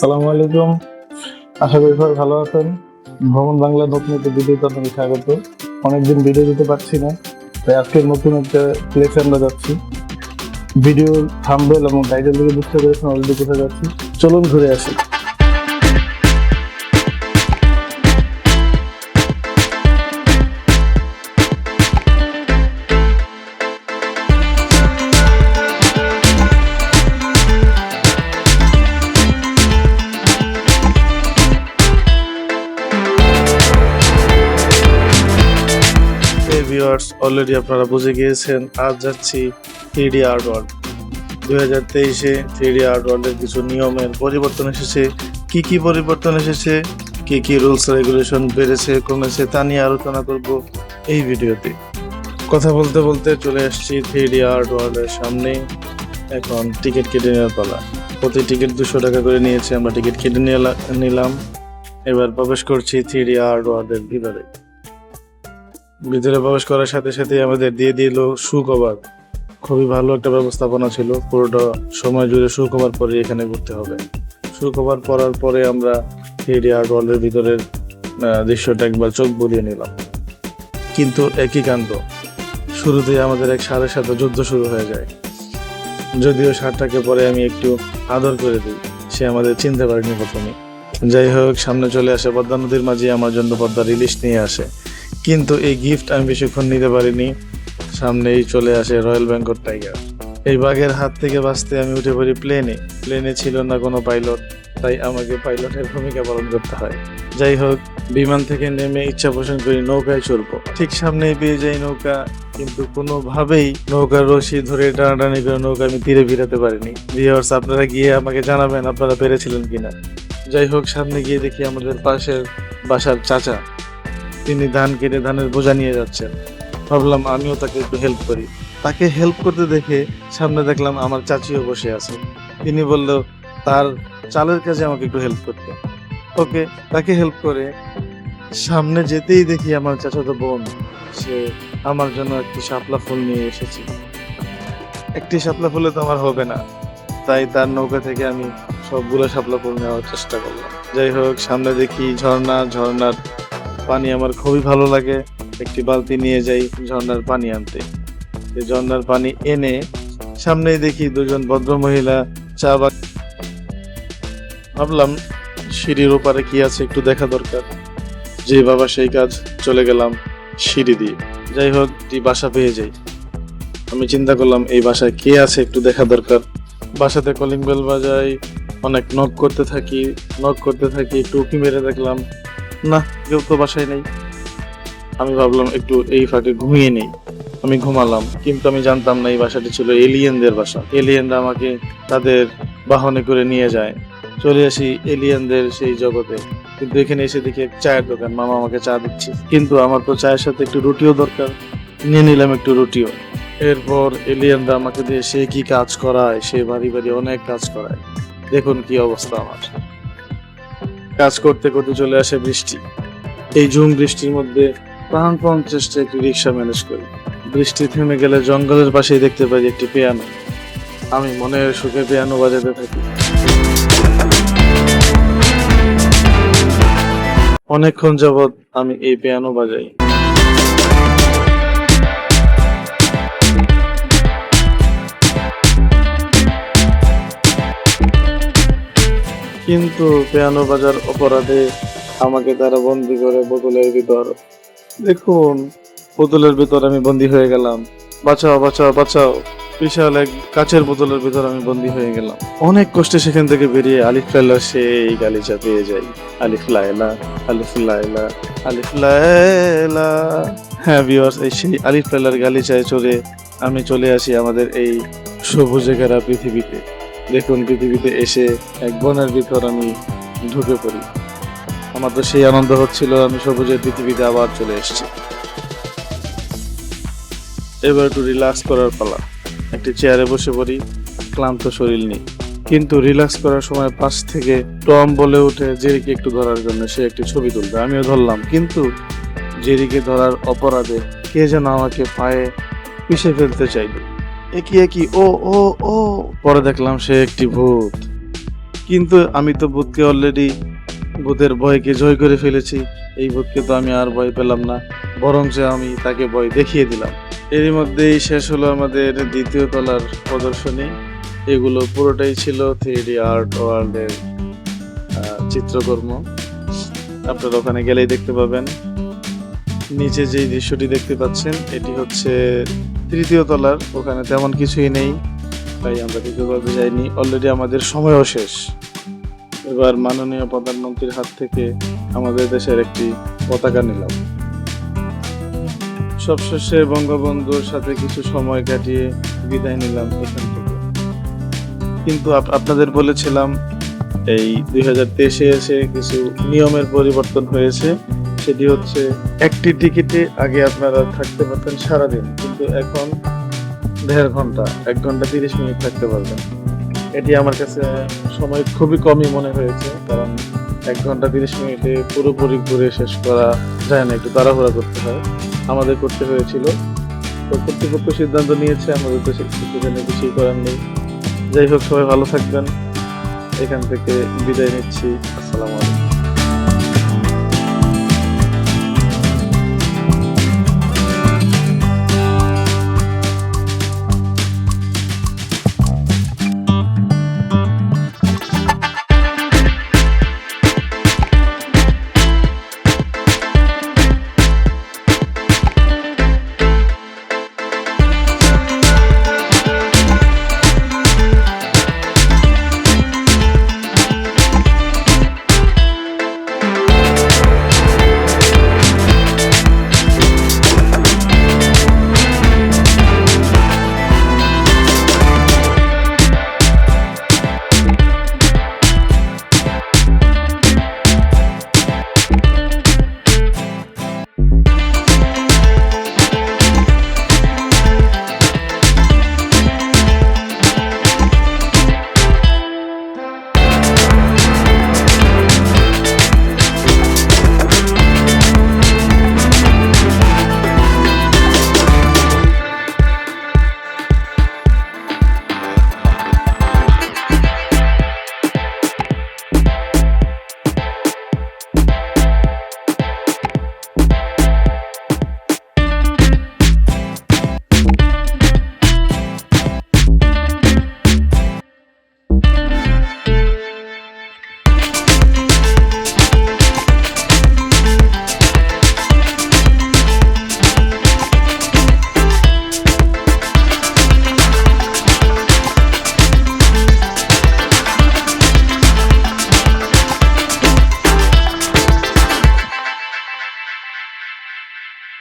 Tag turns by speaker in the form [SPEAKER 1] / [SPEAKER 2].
[SPEAKER 1] সালামু আলাইকুম। আশা করি সবাই ভালো আছেন। ভ্রমণ বাংলা নতুন একটা ভিডিওতে আপনাকে স্বাগত। অনেকদিন ভিডিও দিতে পারছি না, তাই আজকে নতুন একটা প্লেসে আমরা যাচ্ছি। ভিডিও থাম্বেল এবং গাইডের দিকে বুঝতে পেরেছেন অলরেডি কোথায় যাচ্ছি। চলুন ঘুরে আসি। ভিউয়ার্স অলরেডি আপনারা বুঝে গিয়েছেন, আজ যাচ্ছি থ্রি ডি আর্ট ওয়ার্ল্ড দুই হাজার তেইশে থ্রি ডি আর্ট ওয়ার্ল্ডের কিছু নিয়মের পরিবর্তন এসেছে। কি কি পরিবর্তন এসেছে? কি কি রুলস রেগুলেশন বেড়েছে, কমেছে, তা নিয়ে আলোচনা করব এই ভিডিওতে। কথা বলতে বলতে চলে আসছি থ্রি ডি আর্ট ওয়ার্ল্ডের সামনে। এখন টিকিট কেটে নেওয়ার পালা। প্রতি টিকিট দুশো টাকা করে নিয়েছে, আমরা টিকিট কেটে নিলাম। এবার প্রবেশ করছি থ্রি ডি আর্ট ওয়ার্ল্ডের ভিতরে। ভিতরে প্রবেশ করার সাথে সাথে আমাদের দিয়ে দিল শু কভার খুবই ভালো একটা ব্যবস্থাপনা ছিল। পুরোটা সময় জুড়ে শু পরে এখানে ঘুরতে হবে। শু কভার পরার পরে আমরা থ্রি আর্ট ওয়ার্ল্ডের ভিতরের দৃশ্যটা একবার চোখ বুলিয়ে নিলাম। কিন্তু একই কাণ্ড। শুরুতেই আমাদের এক ষাঁড়ের সাথে যুদ্ধ শুরু হয়ে যায়। যদিও ষাঁড়টাকে পরে আমি একটু আদর করে দিই। সে আমাদের চিনতে পারেনি প্রথমে যাই হোক, সামনে চলে আসে পদ্মা নদীর মাঝে আমার জন্য পদ্মা রিলিশ নিয়ে আসে। কিন্তু এই গিফট আমি বেশিক্ষণ নিতে পারিনি। সামনেই চলে আসে রয়্যাল বেঙ্গল টাইগার এই বাঘের হাত থেকে বাঁচতে আমি উঠে পড়ি প্লেনে প্লেনে ছিল না কোনো পাইলট তাই আমাকে পাইলটের ভূমিকা পালন করতে হয়। যাই হোক, বিমান থেকে নেমে ইচ্ছা পোষণ করি নৌকায় চড়বো। ঠিক সামনেই পেয়ে যাই নৌকা, কিন্তু কোনোভাবেই নৌকার রশি ধরে টানাটানি করে নৌকা আমি তীরে ফিরাতে পারিনি। ভিওর্স আপনারা গিয়ে আমাকে জানাবেন আপনারা পেরেছিলেন কিনা। যাই হোক, সামনে গিয়ে দেখি আমাদের পাশের বাসার চাচা। তিনি ধান কেটে ধানের বোঝা নিয়ে যাচ্ছেন। ভাবলাম আমিও তাকে একটু হেল্প করি। তাকে হেল্প করতে দেখে সামনে দেখলাম আমার চাচিও বসে আছে। তিনি বলল, তার চালের কাজে আমাকে একটু হেল্প করতে। ওকে, তাকে হেল্প করে সামনে যেতেই দেখি আমার চাচাতো বোন। সে আমার জন্য একটি শাপলা ফুল নিয়ে এসেছে। একটি শাপলা ফুলে তো আমার হবে না। তাই তার নৌকা থেকে আমি সবগুলো শাপলা ফুল নেওয়ার চেষ্টা করলাম। যাই হোক, সামনে দেখি ঝর্ণা, ঝর্ণার পানি আমার খুবই ভালো লাগে। একটি বালতি নিয়ে যাই ঝর্ণার পানি আনতে। এই ঝর্ণার পানি এনে সামনেই দেখি দুজন ভদ্র মহিলা চা বাগ ভাবলাম সিঁড়ির ওপারে কি আছে একটু দেখা দরকার। যে বাবা সেই কাজ চলে গেলাম সিঁড়ি দিয়ে। যাই হোক একটি বাসা পেয়ে যাই। আমি চিন্তা করলাম, এই বাসায় কে আছে একটু দেখা দরকার। বাসাতে কলিং বেল বাজাই, অনেক নক করতে থাকি নক করতে থাকি উকি মেরে দেখলাম। না, কেউ তো বাসায় নেই। আমি ভাবলাম একটু এই ফাঁকে ঘুমিয়ে নেই। আমি ঘুমালাম, কিন্তু আমি জানতাম না এই বাসাটি ছিল এলিয়েনদের বাসা। এলিয়েনরা আমাকে তাদের বাহনে করে নিয়ে যায়। চলে আসি এলিয়েনদের সেই জগতে। কিন্তু এখানে এসে দেখি এক চায়ের দোকান। মামা আমাকে চা দিচ্ছে। কিন্তু আমার তো চায়ের সাথে একটু রুটিও দরকার। নিয়ে নিলাম একটু রুটিও। এরপর এলিয়েনরা আমাকে দিয়ে সে কি কাজ করায়, সে বাড়ি বাড়ি অনেক কাজ করায়। দেখুন কি অবস্থা আমার। কাজ করতে করতে চলে আসে বৃষ্টি। এই ঝুম বৃষ্টির মধ্যে প্রাণপণ চেষ্টা একটি রিক্সা ম্যানেজ করি। বৃষ্টি থেমে গেলে জঙ্গলের পাশেই দেখতে পাই একটি পিয়ানো। আমি মনের সুখে পিয়ানো বাজাতে থাকি। অনেকক্ষণ যাবৎ আমি এই পিয়ানো বাজাই। কিন্তু পিয়ানো বাজার অপরাধে আমাকে তারা বন্দি করে বোতলের ভিতর। দেখুন, বোতলের ভিতর আমি বন্দি হয়ে গেলাম। বাঁচাও বাঁচাও বাঁচাও। বিশাল এক কাচের বোতলের ভিতর আমি বন্দি হয়ে গেলাম। অনেক কষ্টে সেখান থেকে বেরিয়ে আলিফ লাইলা সেই গালিচা পেয়ে যাই। আলিফ লাইলা আলিফ লাইলা আলিফ লাইলা। হ্যাঁ ভিউয়ার্স এই সেই আলিফ লাইলার গালিচায় চড়ে আমি চলে আসি আমাদের এই সবুজে ঘেরা পৃথিবীতে। দেখুন পৃথিবীতে এসে এক বনের ভিতর আমি ঢুকে পড়ি। আমার তো সেই আনন্দ হচ্ছিল, আমি সবুজের পৃথিবীতে আবার চলে এসেছি। এবার একটু রিল্যাক্স করার পালা। একটি চেয়ারে বসে পড়ি, ক্লান্ত শরীর নেই কিন্তু রিল্যাক্স করার সময় পাশ থেকে টম বলে উঠে জেরিকে একটু ধরার জন্য সে একটি ছবি তুলবে। আমিও ধরলাম, কিন্তু জেরিকে ধরার অপরাধে কে যেন আমাকে পায়ে পিষে ফেলতে চাইল। একই একই ও ও ও। পরে দেখলাম সে একটি ভূত। কিন্তু আমি তো ভূতকে অলরেডি ভূতের ভয়কে জয় করে ফেলেছি। এই ভূতকে তো আমি আর ভয় পেলাম না, বরং যে আমি তাকে ভয় দেখিয়ে দিলাম। এরই মধ্যেই শেষ হলো আমাদের দ্বিতীয় তলার প্রদর্শনী। এগুলো পুরোটাই ছিল থ্রিডি আর্ট ওয়ার্ল্ডের চিত্রকর্ম। আপনারা ওখানে গেলেই দেখতে পাবেন। নিচে যেই দৃশ্যটি দেখতে পাচ্ছেন, এটি হচ্ছে তৃতীয় তলার, ওখানে তেমন কিছুই নেই। তাই আমরা তৃতীয় তলাতে যাইনি। অলরেডি আমাদের সময়ও শেষ। এবার মাননীয় প্রধানমন্ত্রীর হাত থেকে আমাদের দেশের একটি পতাকা নিলাম। সবশেষে বঙ্গবন্ধুর সাথে কিছু সময় কাটিয়ে বিদায় নিলাম এখান থেকে। কিন্তু আপনাদের বলেছিলাম, এই দুই এসে কিছু নিয়মের পরিবর্তন হয়েছে। সেটি হচ্ছে একটি টিকিটে আগে আপনারা থাকতে পারতেন সারাদিন, কিন্তু এখন দেড় ঘণ্টা, এক ঘণ্টা তিরিশ মিনিট থাকতে পারবেন। এটি আমার কাছে সময় খুবই কমই মনে হয়েছে, কারণ এক ঘণ্টা তিরিশ মিনিটে পুরোপুরি ঘুরে শেষ করা যায় না, একটু তাড়াহুড়া করতে হয়। আমাদের করতে হয়েছিল। তো কর্তৃপক্ষ সিদ্ধান্ত নিয়েছে, আমাদের তো সেখানে কিছুই করার নেই। যাই হোক, সবাই ভালো থাকবেন। এখান থেকে বিদায় নিচ্ছি। আসসালামু আলাইকুম।